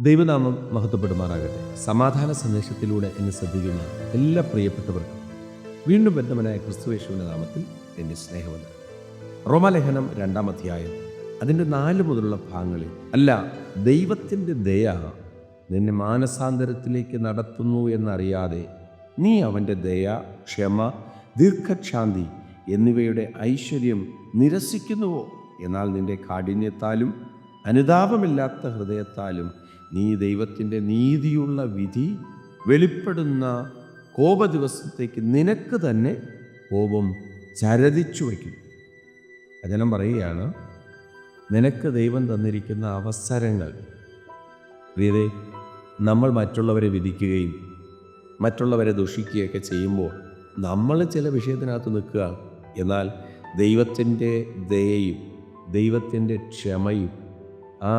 ദൈവനാമം മഹത്വപ്പെടുമാറാകട്ടെ. സമാധാന സന്ദേശത്തിലൂടെ എന്നെ ശ്രദ്ധിക്കുന്ന എല്ലാ പ്രിയപ്പെട്ടവർക്കും വീണ്ടും ബന്ധമനായ ക്രിസ്തുവേശുവിന്റെ നാമത്തിൽ എന്റെ സ്നേഹമുണ്ട് റോമലേഖനം രണ്ടാം അധ്യായം അതിന്റെ നാല് മുതലുള്ള ഭാഗങ്ങളിൽ അല്ല ദൈവത്തിന്റെ ദയ നിന്നെ മാനസാന്തരത്തിലേക്ക് നടത്തുന്നു എന്നറിയാതെ നീ അവന്റെ ദയ ക്ഷമ ദീർഘക്ഷാന്തി എന്നിവയുടെ ഐശ്വര്യം നിരസിക്കുന്നുവോ? എന്നാൽ നിന്റെ കാഠിന്യത്താലും അനുതാപമില്ലാത്ത ഹൃദയത്താലും നീ ദൈവത്തിന്റെ നീതിയുള്ള വിധി വെളിപ്പെടുന്ന കോപ ദിവസത്തേക്ക് നിനക്ക് തന്നെ കോപം ചരതിച്ചു വയ്ക്കും. വചനം പറയുകയാണ് നിനക്ക് ദൈവം തന്നിരിക്കുന്ന അവസരങ്ങൾ പ്രിയതേ നമ്മൾ മറ്റുള്ളവരെ വിധിക്കുകയും മറ്റുള്ളവരെ ദുഷിക്കുകയൊക്കെ ചെയ്യുമ്പോൾ നമ്മൾ ചില വിഷയത്തിനകത്ത് നിൽക്കുക. എന്നാൽ ദൈവത്തിന്റെ ദയയും ദൈവത്തിന്റെ ക്ഷമയും ആ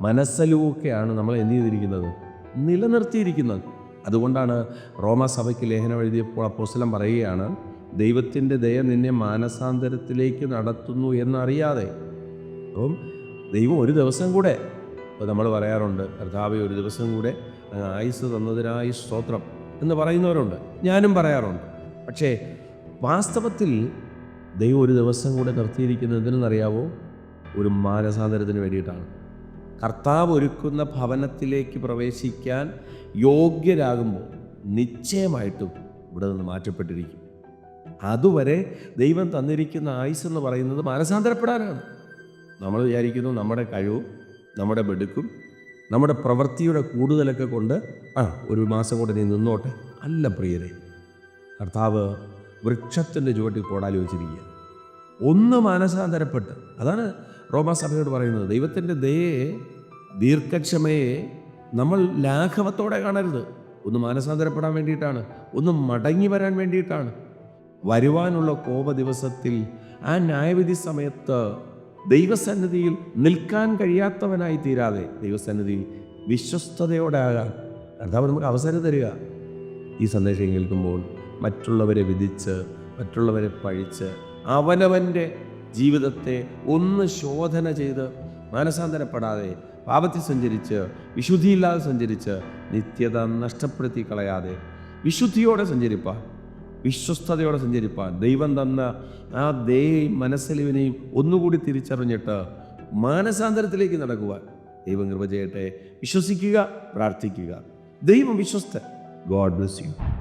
മനസ്സലുവൊക്കെയാണ് നമ്മൾ എന്ത് ചെയ്തിരിക്കുന്നത്? നിലനിർത്തിയിരിക്കുന്നത്. അതുകൊണ്ടാണ് റോമാസഭയ്ക്ക് ലേഖനം എഴുതിയപ്പോൾ അപ്പോസ്ലം പറയുകയാണ് ദൈവത്തിന്റെ ദയ നിന്നെ മാനസാന്തരത്തിലേക്ക് നടത്തുന്നു എന്നറിയാതെ. അപ്പം ദൈവം ഒരു ദിവസം കൂടെ ഇപ്പോൾ നമ്മൾ പറയാറുണ്ട് കർത്താവെ ഒരു ദിവസം കൂടെ ആയുസ് തന്നതിനായി സ്തോത്രം എന്ന് പറയുന്നവരുണ്ട്. ഞാനും പറയാറുണ്ട്. പക്ഷേ വാസ്തവത്തിൽ ദൈവം ഒരു ദിവസം കൂടെ നിർത്തിയിരിക്കുന്നത് എന്തിനെന്നറിയാവോ ഒരു മാനസാന്തരത്തിന് വേണ്ടിയിട്ടാണ്. കർത്താവ് ഒരുക്കുന്ന ഭവനത്തിലേക്ക് പ്രവേശിക്കാൻ യോഗ്യരാകുമ്പോൾ നിശ്ചയമായിട്ടും ഇവിടെ നിന്ന് മാറ്റപ്പെട്ടിരിക്കും. അതുവരെ ദൈവം തന്നിരിക്കുന്ന ആയുസ് എന്ന് പറയുന്നത് മാനസാന്തരപ്പെടാനാണ്. നമ്മൾ വിചാരിക്കുന്നു നമ്മുടെ കഴിവും നമ്മുടെ ബെടുക്കും നമ്മുടെ പ്രവൃത്തിയുടെ കൂടുതലൊക്കെ കൊണ്ട് ആ ഒരു മാസം കൂടെ നീ നിന്നോട്ടെ. അല്ല പ്രിയരെ കർത്താവ് വൃക്ഷത്തിന്റെ ചുവട്ടിൽ കോടാലി ഒന്ന് മാനസാന്തരപ്പെട്ട്. അതാണ് റോമാസഭയോട് പറയുന്നത്. ദൈവത്തിന്റെ ദയയെ ദീർഘക്ഷമയെ നമ്മൾ ലാഘവത്തോടെ കാണരുത്. ഒന്ന് മാനസാന്തരപ്പെടാൻ വേണ്ടിയിട്ടാണ്. ഒന്ന് മടങ്ങി വരാൻ വേണ്ടിയിട്ടാണ്. വരുവാനുള്ള കോപ ദിവസത്തിൽ ആ ന്യായവിധി സമയത്ത് ദൈവസന്നിധിയിൽ നിൽക്കാൻ കഴിയാത്തവനായി തീരാതെ ദൈവസന്നിധിയിൽ വിശ്വസ്തയോടെ ആകാൻ കർത്താവ് നമുക്ക് അവസരം തരിക. ഈ സന്ദേശം കേൾക്കുമ്പോൾ മറ്റുള്ളവരെ വിധിച്ച് മറ്റുള്ളവരെ പഴിച്ച് അവനവന്റെ ജീവിതത്തെ ഒന്ന് ശോധന ചെയ്ത് മാനസാന്തരപ്പെടാതെ പാപത്തിൽ സഞ്ചരിച്ച് വിശുദ്ധിയില്ലാതെ സഞ്ചരിച്ച് നിത്യത നഷ്ടപ്പെടുത്തി കളയാതെ വിശുദ്ധിയോടെ സഞ്ചരിപ്പാൻ വിശ്വസ്തയോടെ സഞ്ചരിപ്പാൻ ദൈവം തന്ന ആ ദയയും മനസ്സലിവിനെയും ഒന്നുകൂടി തിരിച്ചറിഞ്ഞിട്ട് മാനസാന്തരത്തിലേക്ക് നടക്കുവാൻ ദൈവം കൃപ ചെയ്യട്ടെ. വിശ്വസിക്കുക പ്രാർത്ഥിക്കുക. ദൈവം വിശ്വസ്ത ഗോഡ് ബ്ലസ് യു